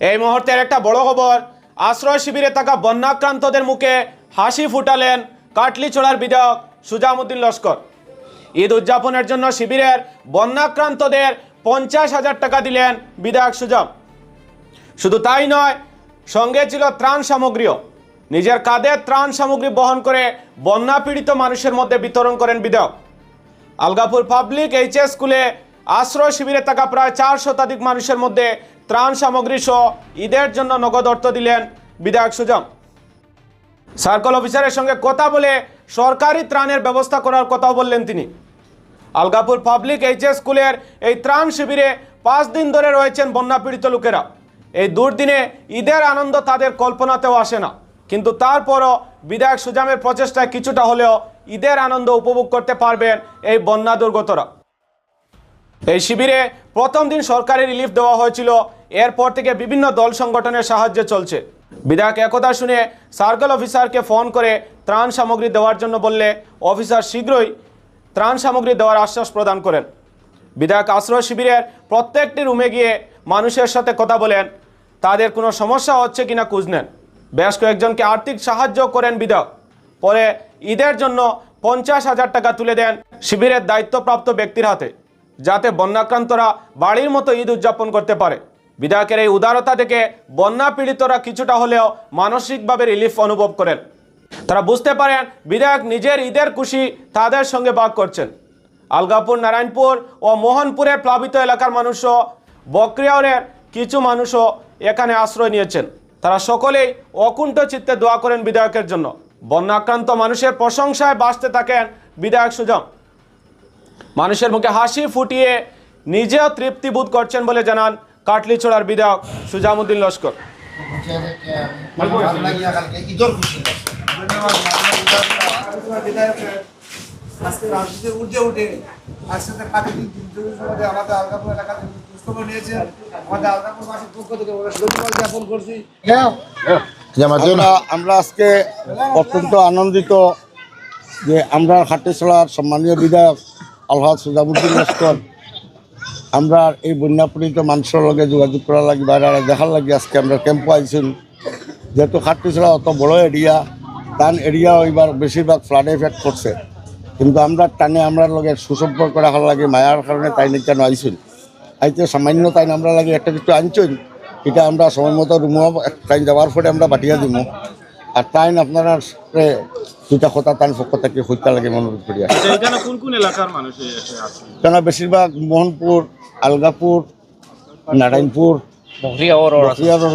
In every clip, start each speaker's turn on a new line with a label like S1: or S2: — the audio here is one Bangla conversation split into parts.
S1: এই মুহূর্তের একটা বড় খবর, আশ্রয় শিবিরে থাকা বন্যাক্রান্তদের মুখে হাসি ফুটালেন কাটলিচড়ার বিধায়ক সুজামুদ্দিন লস্কর। ঈদ উদযাপনের জন্য শিবিরের বন্যাক্রান্তদের পঞ্চাশ হাজার টাকা দিলেন বিধায়ক সুজাম। শুধু তাই নয়, সঙ্গে ছিল ত্রাণ সামগ্রীও। নিজের কাঁধে ত্রাণ সামগ্রী বহন করে বন্যা পীড়িত মানুষের মধ্যে বিতরণ করেন বিধায়ক। আলগাপুর পাবলিক এইচএস স্কুলে আশ্রয় শিবিরে থাকা প্রায় চার শতাধিক মানুষের মধ্যে ত্রাণ সামগ্রী সহ ঈদের জন্য নগদ অর্থ দিলেন বিধায়ক সুজম সার্কল অফিসারের সঙ্গে কথা বলে সরকারি ত্রাণের ব্যবস্থা করার কথাও বললেন তিনি। আলগাপুর পাবলিক এইচএস স্কুলের এই ত্রাণ শিবিরে পাঁচ দিন ধরে রয়েছেন বন্যা পীড়িত লোকেরা। এই দুর্দিনে ঈদের আনন্দ তাদের কল্পনাতেও আসে না। কিন্তু তারপরও বিধায়ক সুজামের প্রচেষ্টায় কিছুটা হলেও ঈদের আনন্দ উপভোগ করতে পারবেন এই বন্যা দুর্গতরা। এই শিবিরে প্রথম দিন সরকারি রিলিফ দেওয়া হয়েছিল। এরপর থেকে বিভিন্ন দল সংগঠনের সাহায্যে চলছে। বিধায়ক একথা শুনে সার্কেল অফিসারকে ফোন করে ত্রাণ সামগ্রী দেওয়ার জন্য বললে অফিসার শীঘ্রই ত্রাণ সামগ্রী দেওয়ার আশ্বাস প্রদান করেন। বিধায়ক আশ্রয় শিবিরের প্রত্যেকটি রুমে গিয়ে মানুষের সাথে কথা বলেন, তাদের কোনো সমস্যা হচ্ছে কিনা খোঁজ নেন। বেশ কয়েকজনকে আর্থিক সাহায্য করেন বিধায়ক। পরে ঈদের জন্য পঞ্চাশ হাজার টাকা তুলে দেন শিবিরের দায়িত্বপ্রাপ্ত ব্যক্তির হাতে। যাতে বন্যাক্রান্তরা বাড়ির মতো ঈদ উদযাপন করতে পারে। বিধায়কের এই উদারতা থেকে বন্যা পীড়িতরা কিছুটা হলেও মানসিকভাবে রিলিফ অনুভব করেন। তারা বুঝতে পারেন বিধায়ক নিজের ঈদের খুশি তাদের সঙ্গে ভাগ করছেন। আলগাপুর, নারায়ণপুর ও মোহনপুরের প্লাবিত এলাকার মানুষও, বকরিয়াওরের কিছু মানুষও এখানে আশ্রয় নিয়েছেন। তারা সকলেই অকুণ্ঠ চিত্তে দোয়া করেন বিধায়কের জন্য। বন্যাক্রান্ত মানুষের প্রশংসায় বাঁচতে থাকেন বিধায়ক সুজম মানুষের মুখে হাসি ফুটিয়ে নিজেও তৃপ্তি বোধ করছেন বলে জানান কাটলিছড়ার বিধায়ক সুজামুদ্দিন লস্কর।
S2: আমরা আজকে অত্যন্ত আনন্দিত যে আমরা হাটেছড়ার সম্মানীয় বিধায়ক আলহাজ সুজাবুদ্দিন লস্কর। আমরা এই বন্যা পীড়িত মানুষের লগে যোগাযোগ করার লাগি, বাইরে দেখার লাগি, আজকে আমরা ক্যাম্পে আইছেন যেহেতু হাটটিছড়া অত বড় এরিয়া টান এরিয়া এবার বেশিরভাগ ফ্লাডে এফেক্ট করছে। কিন্তু আমরা টানে আমরা লগে সুসম্পর্ক রাখার লাগে, মায়ার কারণে তাই নিয়ে কেন আইছেন? আইতে সামান্য তাই আমরা লাগে একটা কিছু আনছেন, এটা আমরা সময় মতো রুমো টাইম যাওয়ার পরে আমরা বাটিয়া দিব আর টাইম আপনারা দুটা কথা টাইম পক্ষ থেকে হত্যা লাগে
S3: আচ্ছা কোন
S2: বেশিরভাগ মোহনপুর আলগাপুর নারায়ণপুর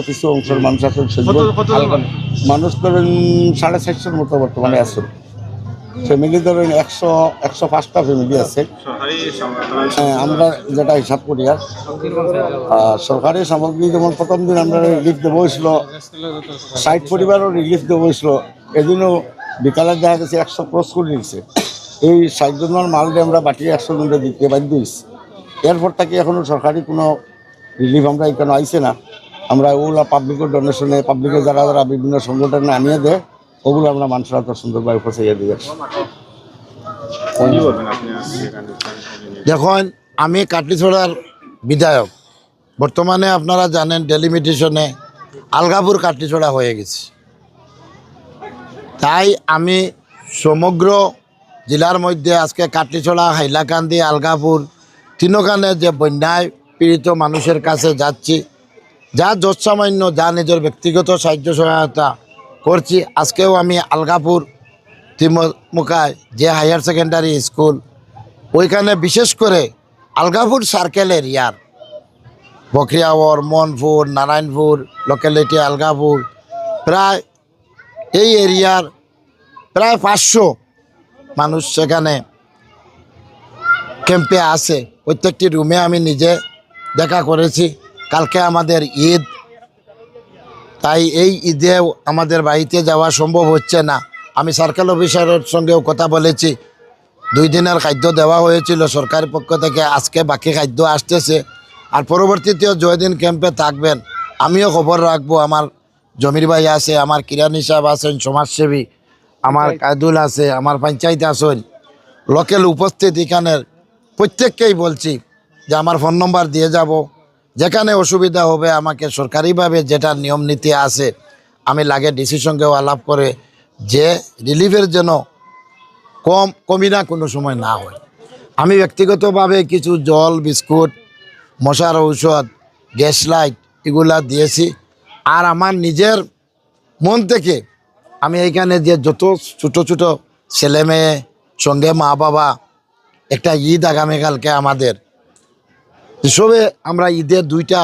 S2: কিছু অংশের মানুষ আছে
S3: কত কত
S2: মানুষ ধরেন সাড়ে চারশোর মতো বর্তমানে আছে। ফ্যামিলি ধরেন একশো একশো পাঁচটা ফ্যামিলি আছে। হ্যাঁ, আমরা যেটা হিসাব করি আর। আর সরকারি সামগ্রী যেমন প্রথম দিন আমরা রিলিফ দেবো হয়েছিল ষাট পরিবারও রিলিফ দেবো হয়েছিল এদিনও বিকালে দেখা গেছে একশো ক্রস করে দিচ্ছে এই ষাট জনের মাল দিয়ে আমরা বাকি একশো জনকে দিতে বাধ্য হয়েছি। এরপর থেকে এখনও সরকারি কোনো রিলিফ আমরা এখানে আইছে না। আমরা ওগুলা পাবলিকের ডোনেশনে পাবলিকের যারা যারা বিভিন্ন সংগঠনে আনিয়ে দেয় ওগুলো আমরা মানুষরা তো সুন্দরভাবে পৌঁছাইয়া
S3: আজকে
S4: দেখুন আমি কাটলিছড়ার বিধায়ক। বর্তমানে আপনারা জানেন ডেলিমিটেশনে আলগাপুর কাটলিছড়া হয়ে গেছে। তাই আমি সমগ্র জেলার মধ্যে আজকে কাটলিছড়া, হাইলাকান্দি, আলগাপুর, তিনখানে যে বন্যায় পীড়িত মানুষের কাছে যাচ্ছি, যা যৎসামান্য, যা নিজের ব্যক্তিগত সাহায্য সহায়তা করছি, আজকেও আমি আলগাপুর তিমুকায় যে হায়ার সেকেন্ডারি স্কুল, ওইখানে বিশেষ করে আলগাপুর সার্কেল এরিয়ার বকরিয়াওয়ার মনপুর নারায়ণপুর, লোকালিটি আলগাপুর, প্রায় এই এরিয়ার প্রায় পাঁচশো মানুষ সেখানে ক্যাম্পে আছে। প্রত্যেকটি রুমে আমি নিজে দেখা করেছি। কালকে আমাদের ঈদ। তাই এই ঈদেও আমাদের বাড়িতে যাওয়া সম্ভব হচ্ছে না। আমি সার্কেল অফিসারের সঙ্গেও কথা বলেছি। দুই দিনের খাদ্য দেওয়া হয়েছিল সরকারের পক্ষ থেকে। আজকে বাকি খাদ্য আসতেছে। আর পরবর্তীতেও জয়দিন ক্যাম্পে থাকবেন, আমিও খবর রাখব আমার জমির ভাই আছে আমার কিরানি সাহেব আছেন সমাজসেবী আমার কায়দুল আছে আমার পঞ্চায়েত আছেন। লোকেল উপস্থিত এখানের প্রত্যেককেই বলছি যে আমার ফোন নম্বর দিয়ে যাব। যেখানে অসুবিধা হবে আমাকে সরকারিভাবে যেটা নিয়ম নীতি আছে আমি লাগে ডিসির সঙ্গেও আলাপ করে যে রিলিফের যেন কম কমি না কোনো সময় না হয়। আমি ব্যক্তিগতভাবে কিছু জল বিস্কুট মশার ঔষধ গ্যাস লাইট এগুলা দিয়েছি। আর আমার নিজের মন থেকে আমি এইখানে যে যত ছোটো ছোটো ছেলে মেয়ে, সঙ্গে মা বাবা, একটা ঈদ আগামীকালকে আমাদের। সবে আমরা ঈদের দুইটা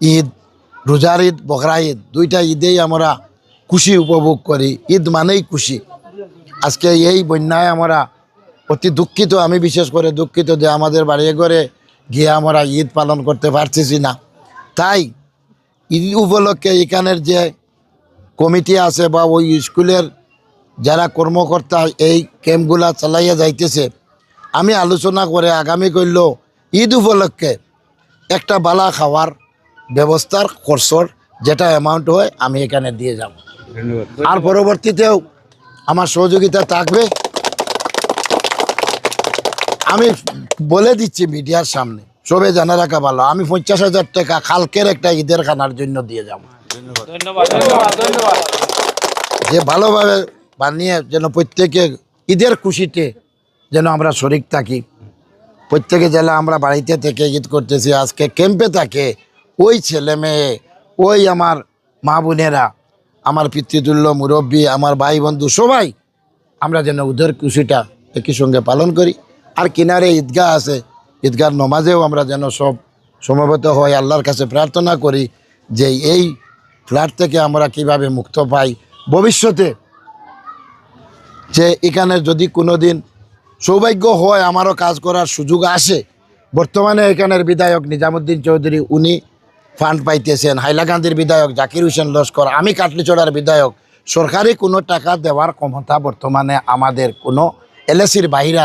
S4: ঈদ, রোজার ঈদ, বকরা ঈদ, দুইটা ঈদেই আমরা খুশি উপভোগ করি। ঈদ মানেই খুশি। আজকে এই বন্যায় আমরা অতি দুঃখিত, আমি বিশেষ করে দুঃখিত যে আমাদের বাড়ি ঘরে গিয়ে আমরা ঈদ পালন করতে পারতেছি না। তাই ঈদ উপলক্ষে এখানের যে কমিটি আছে বা ওই স্কুলের যারা কর্মকর্তা এই ক্যাম্পগুলা চালাইয়া যাইতেছে আমি আলোচনা করে আগামী করল ঈদ উপলক্ষে একটা বালা খাওয়ার ব্যবস্থার খরচর যেটা অ্যামাউন্ট হয় আমি এখানে দিয়ে যাব। আর পরবর্তীতেও আমার সহযোগিতা থাকবে। আমি বলে দিচ্ছি মিডিয়ার সামনে। সবে জানা রাখা ভালো। আমি পঞ্চাশ হাজার টাকা কালকের একটা ঈদের খানার জন্য দিয়ে যাব। যে ভালোভাবে বানিয়ে যেন প্রত্যেকে ঈদের খুশিতে যেন আমরা শরিক থাকি। প্রত্যেকে জেলা আমরা বাড়িতে থেকে ঈদ করতেছি আজকে ক্যাম্পে থাকে ওই ছেলে মেয়ে ওই আমার মা বোনেরা আমার পিতৃতুল্য মুরব্বী আমার ভাই বন্ধু সবাই আমরা যেন ওদের খুশিটা একই সঙ্গে পালন করি। আর কিনারে ঈদগাহ আছে ঈদগার নমাজেও আমরা যেন সব সমবেত হই, আল্লাহর কাছে প্রার্থনা করি যে এই ফ্ল্যাট থেকে আমরা কীভাবে মুক্ত পাই। ভবিষ্যতে যে এখানে যদি কোনো দিন সৌভাগ্য হয়, আমারও কাজ করার সুযোগ আসে। বর্তমানে এখানের বিধায়ক নিজামুদ্দিন চৌধুরী, উনি ফান্ড পাইতেছেন। হাইলাকান্দির বিধায়ক জাকির হোসেন লস্কর, আমি কাটলিচড়ার বিধায়ক। সরকারি কোনো টাকা দেওয়ার ক্ষমতা বর্তমানে আমাদের কোনো এলএসির বাহিরা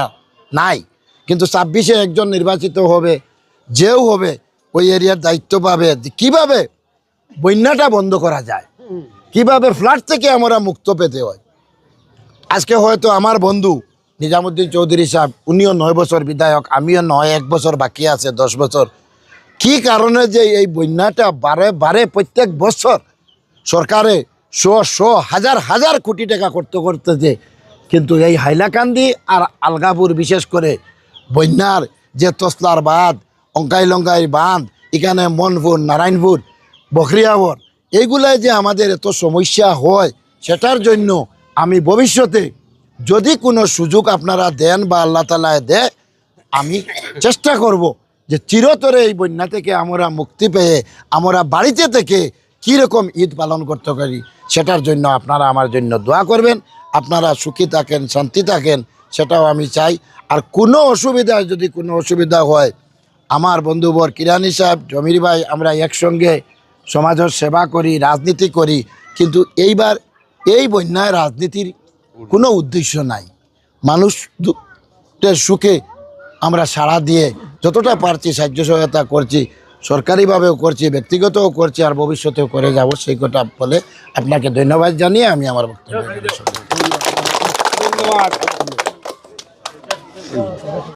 S4: নাই। কিন্তু ছাব্বিশে একজন নির্বাচিত হবে, যেও হবে, ওই এরিয়ার দায়িত্ব পাবে। কীভাবে বন্যাটা বন্ধ করা যায়? কীভাবে ফ্ল্যাট থেকে আমরা মুক্ত পেতে হয়? আজকে হয়তো আমার বন্ধু নিজামুদ্দিন চৌধুরী সাহেব, উনিও নয় বছর বিধায়ক, আমিও নয়, এক বছর বাকি আছে, দশ বছর। কি কারণে যে এই বন্যাটা বারে বারে প্রত্যেক বছর সরকারে শো শো হাজার হাজার কোটি টাকা করতে করতে যে, কিন্তু এই হাইলাকান্দি আর আলগাপুর বিশেষ করে বন্যার যে তসলার বাঁধ অঙ্কাই লঙ্কাই বাঁধ, এখানে মনপুর নারায়ণপুর বখরিয়াবর এইগুলায় যে আমাদের এত সমস্যা হয়, সেটার জন্য আমি ভবিষ্যতে যদি কোনো সুযোগ আপনারা দেন বা আল্লাহ তালায় দেয়, আমি চেষ্টা করব যে চিরতরে এই বন্যা থেকে আমরা মুক্তি পেয়ে, আমরা বাড়িতে থেকে কীরকম ঈদ পালন করতে পারি, সেটার জন্য আপনারা আমার জন্য দোয়া করবেন। আপনারা সুখী থাকেন, শান্তি থাকেন, সেটাও আমি চাই। আর কোনো অসুবিধা, যদি কোনো অসুবিধা হয়, আমার বন্ধুবর কিরানি সাহেব, জমির ভাই, আমরা একসঙ্গে সমাজের সেবা করি, রাজনীতি করি, কিন্তু এইবার এই বন্যায় রাজনীতির কোনো উদ্দেশ্য নাই। মানুষ সুখে আমরা সাড়া দিয়ে যতটা পারছি সাহায্য সহায়তা করছি, সরকারিভাবেও করছি, ব্যক্তিগতও করছি, আর ভবিষ্যতেও করে যাব, সেই কথা বলে আপনাকে ধন্যবাদ জানিয়ে আমি আমার বক্তব্য করছি।